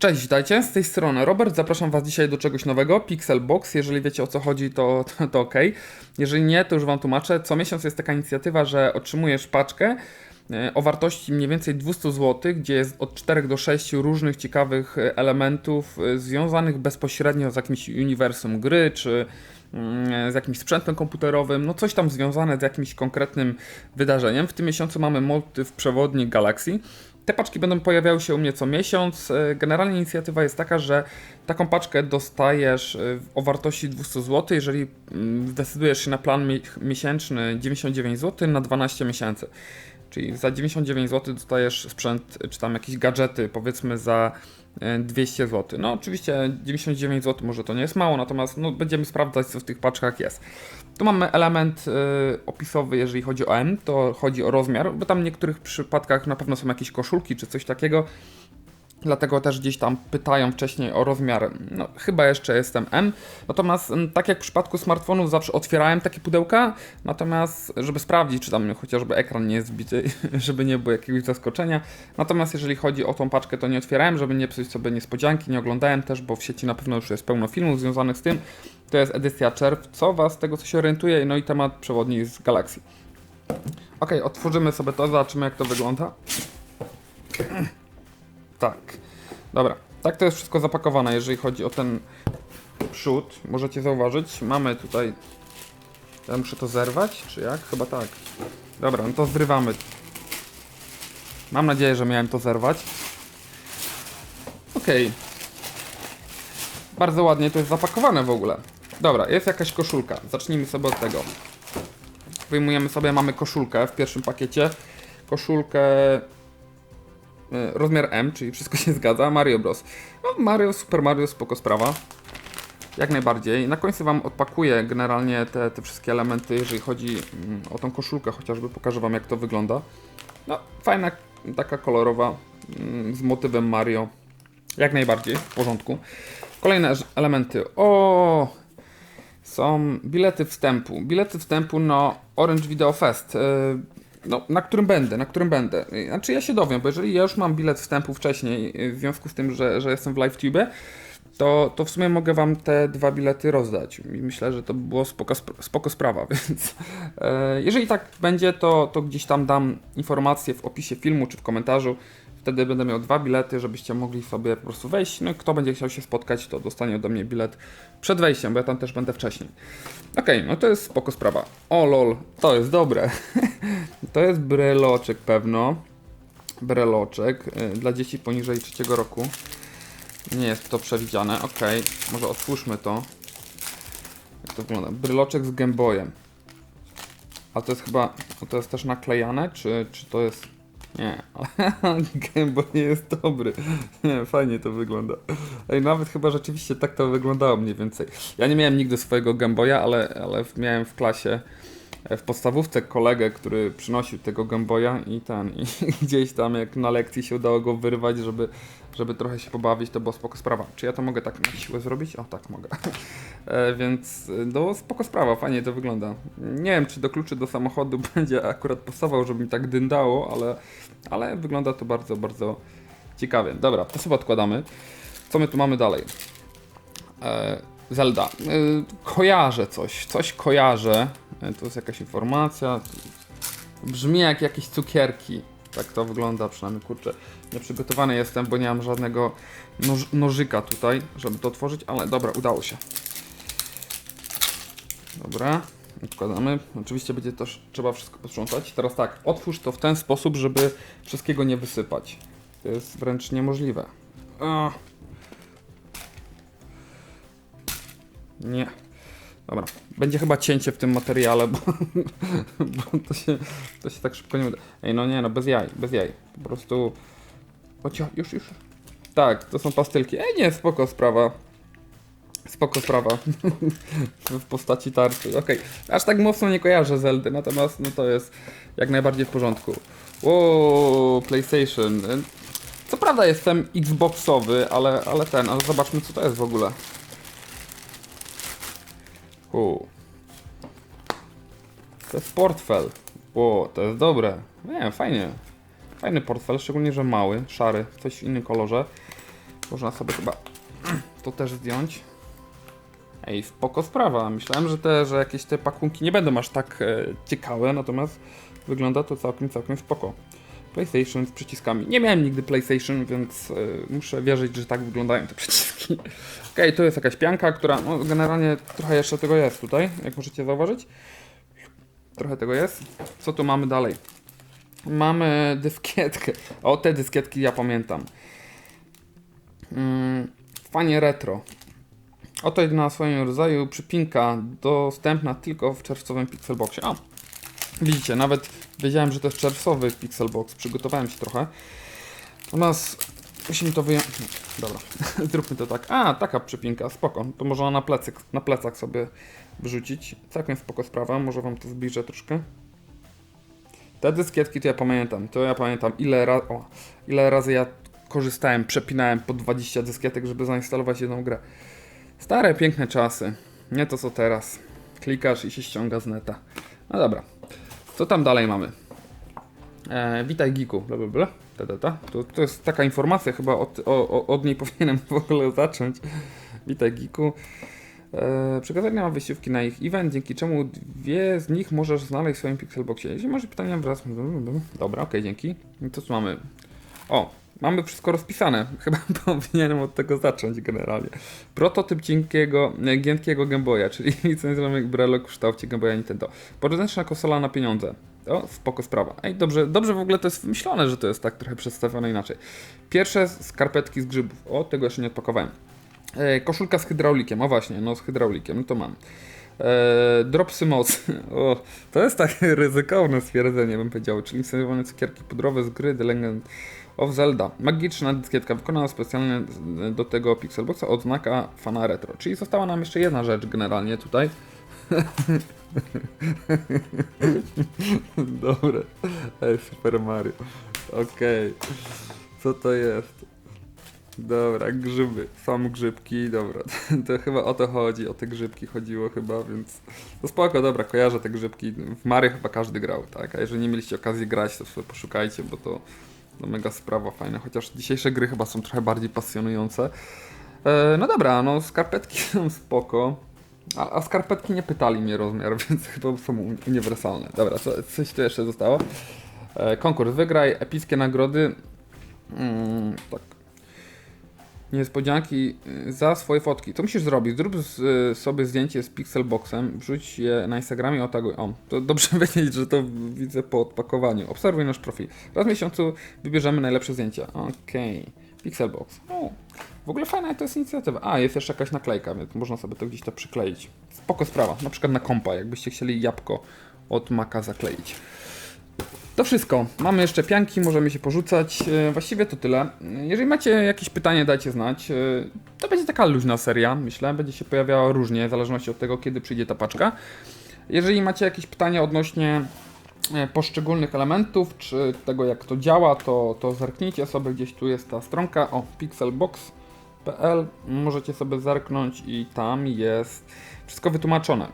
Cześć, witajcie, z tej strony Robert, zapraszam Was dzisiaj do czegoś nowego, Pixelbox, jeżeli wiecie o co chodzi to, to, to ok, jeżeli nie to już Wam tłumaczę, co miesiąc jest taka inicjatywa, że otrzymujesz paczkę e, o wartości mniej więcej 200 zł, gdzie jest od 4 do 6 różnych ciekawych e, elementów e, związanych bezpośrednio z jakimś uniwersum gry, czy mm, z jakimś sprzętem komputerowym, no coś tam związane z jakimś konkretnym wydarzeniem. W tym miesiącu mamy motyw przewodnik Galaxy. Te paczki będą pojawiały się u mnie co miesiąc. E, Generalnie inicjatywa jest taka, że taką paczkę dostajesz e, o wartości 200 zł, jeżeli mm, zdecydujesz się na plan mi- miesięczny 99 zł na 12 miesięcy. Czyli za 99 zł dostajesz sprzęt, czy tam jakieś gadżety, powiedzmy za e, 200 zł. No oczywiście 99 zł może to nie jest mało, natomiast no, będziemy sprawdzać co w tych paczkach jest. Tu mamy element y, opisowy, jeżeli chodzi o M, to chodzi o rozmiar, bo tam w niektórych przypadkach na pewno są jakieś koszulki czy coś takiego. Dlatego też gdzieś tam pytają wcześniej o rozmiar. No, chyba jeszcze jestem M. Natomiast mm, tak jak w przypadku smartfonów zawsze otwierałem takie pudełka, natomiast żeby sprawdzić, czy tam chociażby ekran nie jest zbity, żeby nie było jakiegoś zaskoczenia. Natomiast jeżeli chodzi o tą paczkę, to nie otwierałem, żeby nie psuć sobie niespodzianki, nie oglądałem też, bo w sieci na pewno już jest pełno filmów związanych z tym. To jest edycja czerwcowa, z tego co się orientuję, no i temat przewodni z Galaxy. Ok, otworzymy sobie to, zobaczymy jak to wygląda. Tak. Dobra. Tak to jest wszystko zapakowane, jeżeli chodzi o ten przód. Możecie zauważyć, mamy tutaj... Ja muszę to zerwać, czy jak? Chyba tak. Dobra, no to zrywamy. Mam nadzieję, że miałem to zerwać. Okej. Bardzo ładnie to jest zapakowane w ogóle. Dobra, jest jakaś koszulka. Zacznijmy sobie od tego. Wyjmujemy sobie, mamy koszulkę w pierwszym pakiecie. Koszulkę rozmiar M, czyli wszystko się zgadza. Mario Bros. No, Mario, Super Mario, spoko sprawa. Jak najbardziej. Na końcu Wam odpakuję generalnie te, te wszystkie elementy, jeżeli chodzi mm, o tą koszulkę, chociażby pokażę Wam jak to wygląda. No, fajna, taka kolorowa, mm, z motywem Mario. Jak najbardziej, w porządku. Kolejne elementy. O, są bilety wstępu. Bilety wstępu na Orange Video Fest. No, na którym będę, na którym będę. Znaczy ja się dowiem, bo jeżeli ja już mam bilet wstępu wcześniej, w związku z tym, że, że jestem w LiveTube, to, to w sumie mogę wam te dwa bilety rozdać. I myślę, że to by było spoko, sp- spoko sprawa, więc e, jeżeli tak będzie, to, to gdzieś tam dam informację w opisie filmu czy w komentarzu. Wtedy będę miał dwa bilety, żebyście mogli sobie po prostu wejść. No kto będzie chciał się spotkać, to dostanie ode mnie bilet przed wejściem, bo ja tam też będę wcześniej. Okej, no to jest spoko sprawa. O lol, to jest dobre. to jest breloczek pewno. Breloczek y, dla dzieci poniżej trzeciego roku. Nie jest to przewidziane. Okej, może otwórzmy to. Jak to wygląda? Bryloczek z Gameboyem. A to jest chyba. To jest też naklejane, czy, czy to jest. Nie, Gameboy nie jest dobry. Nie, fajnie to wygląda. Ej, nawet chyba rzeczywiście tak to wyglądało mniej więcej. Ja nie miałem nigdy swojego Gameboya, ale, ale miałem w klasie w podstawówce kolegę, który przynosił tego Gameboya i ten, i gdzieś tam jak na lekcji się udało go wyrwać, żeby, żeby trochę się pobawić, to była spoko sprawa. Czy ja to mogę tak na siłę zrobić? O, tak mogę. E, więc e, no spoko sprawa, fajnie to wygląda. Nie wiem, czy do kluczy do samochodu będzie akurat pasował, żeby mi tak dyndało, ale, ale wygląda to bardzo, bardzo ciekawie. Dobra, to sobie odkładamy. Co my tu mamy dalej? E, Zelda. E, kojarzę coś, coś kojarzę. E, tu jest jakaś informacja. Brzmi jak jakieś cukierki. Tak to wygląda przynajmniej, kurczę. Nieprzygotowany jestem, bo nie mam żadnego noż, nożyka tutaj, żeby to otworzyć, ale dobra, udało się. Dobra, odkładamy. Oczywiście będzie też trzeba wszystko posprzątać. Teraz tak, otwórz to w ten sposób, żeby wszystkiego nie wysypać. To jest wręcz niemożliwe. Nie. Dobra. Będzie chyba cięcie w tym materiale, bo, bo to, się, to się tak szybko nie. Ej, no nie, no bez jaj, bez jaj. Po prostu... Chodź, już, już. Tak, to są pastylki. Ej, nie, spoko sprawa. Spoko sprawa. w postaci tarczy. Okej. Aż tak mocno nie kojarzę Zeldy, natomiast no to jest jak najbardziej w porządku. Wow, PlayStation. Co prawda jestem Xboxowy, ale, ale ten, ale zobaczmy co to jest w ogóle. To jest portfel. O, to jest dobre. Nie, fajnie. Fajny portfel, szczególnie, że mały, szary, coś w innym kolorze. Można sobie chyba to też zdjąć. Ej, spoko sprawa. Myślałem, że te, że jakieś te pakunki nie będą aż tak e, ciekawe, natomiast wygląda to całkiem, całkiem spoko. PlayStation z przyciskami. Nie miałem nigdy PlayStation, więc e, muszę wierzyć, że tak wyglądają te przyciski. Okej, to jest jakaś pianka, która no, generalnie trochę jeszcze tego jest tutaj, jak możecie zauważyć. Trochę tego jest. Co tu mamy dalej? Mamy dyskietkę. O, te dyskietki ja pamiętam. Mm, fajnie retro. Oto jedna na swoim rodzaju przypinka dostępna tylko w czerwcowym Pixelboxie. A, widzicie, nawet wiedziałem, że to jest czerwcowy Pixelbox. Przygotowałem się trochę. U nas musimy to wyjąć. Dobra, zróbmy to tak. A, taka przypinka, spoko. To można na, plecy, na plecach sobie wrzucić. Całkiem spoko sprawa, może wam to zbliżę troszkę. Te dyskietki to ja pamiętam, to ja pamiętam ile, ra o, ile razy ja korzystałem, przepinałem po 20 dyskietek, żeby zainstalować jedną grę. Stare, piękne czasy. Nie to co teraz. Klikasz i się ściąga z neta. No dobra. Co tam dalej mamy? E, witaj Geeku, bla bla bla. Ta, ta, ta. To, to jest taka informacja, chyba od, o, od niej powinienem w ogóle zacząć. Witaj Geeku. E, przekazanie ma wyjściówki na ich event, dzięki czemu dwie z nich możesz znaleźć w swoim Pixelboxie. Jeśli masz pytania wraz... Dobra, okej, dzięki. I to co mamy? O, mamy wszystko rozpisane. Chyba powinienem od tego zacząć generalnie. Prototyp cienkiego, e, giętkiego Game Boya, czyli licencjonowy brelok w kształcie Game Boya Nintendo. Porządeczna konsola na pieniądze. O, spoko sprawa. Ej, dobrze, dobrze w ogóle to jest wymyślone, że to jest tak trochę przedstawione inaczej. Pierwsze skarpetki z grzybów. O, tego jeszcze nie odpakowałem. E, koszulka z hydraulikiem, o właśnie, no z hydraulikiem, no to mam. E, dropsy mocy. O, to jest takie ryzykowne stwierdzenie, bym powiedział. Czyli instalowane cukierki pudrowe z gry The Legend of Zelda. Magiczna dyskietka wykonana specjalnie do tego Pixelboxa odznaka fana retro. Czyli została nam jeszcze jedna rzecz generalnie tutaj. Dobre. Ej, Super Mario. Okej. Co to jest? Dobra, grzyby. Są grzybki, dobra. To chyba o to chodzi, o te grzybki chodziło chyba, więc... No spoko, dobra, kojarzę te grzybki. W Mario chyba każdy grał, tak? A jeżeli nie mieliście okazji grać, to sobie poszukajcie, bo to, to mega sprawa fajna. Chociaż dzisiejsze gry chyba są trochę bardziej pasjonujące. E, no dobra, no skarpetki są spoko. A, a skarpetki nie pytali mnie rozmiar, więc chyba są uni- uniwersalne. Dobra, co, coś tu jeszcze zostało? E, konkurs, wygraj epickie nagrody. Mm, tak. Niespodzianki y, za swoje fotki. Co musisz zrobić? Zrób z, y, sobie zdjęcie z Pixelboxem, wrzuć je na Instagramie, otaguj. O, to dobrze wiedzieć, że to widzę po odpakowaniu. Obserwuj nasz profil. Raz w miesiącu wybierzemy najlepsze zdjęcia. Okej. Pixelbox. O, w ogóle fajna to jest inicjatywa. A, jest jeszcze jakaś naklejka, więc można sobie to gdzieś to przykleić. Spoko sprawa. Na przykład na kompa, jakbyście chcieli jabłko od maka zakleić. To wszystko. Mamy jeszcze pianki, możemy się porzucać. E, Właściwie to tyle. Jeżeli macie jakieś pytanie, dajcie znać. E, To będzie taka luźna seria, myślę. Będzie się pojawiała różnie, w zależności od tego, kiedy przyjdzie ta paczka. Jeżeli macie jakieś pytania odnośnie e, poszczególnych elementów, czy tego jak to działa, to, to zerknijcie sobie, gdzieś tu jest ta stronka, o, pixelbox.pl, możecie sobie zerknąć i tam jest wszystko wytłumaczone.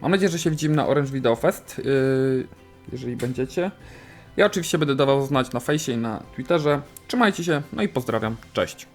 Mam nadzieję, że się widzimy na Orange Video Fest, yy, jeżeli będziecie. Ja oczywiście będę dawał znać na fejsie i na Twitterze. Trzymajcie się, no i pozdrawiam, cześć.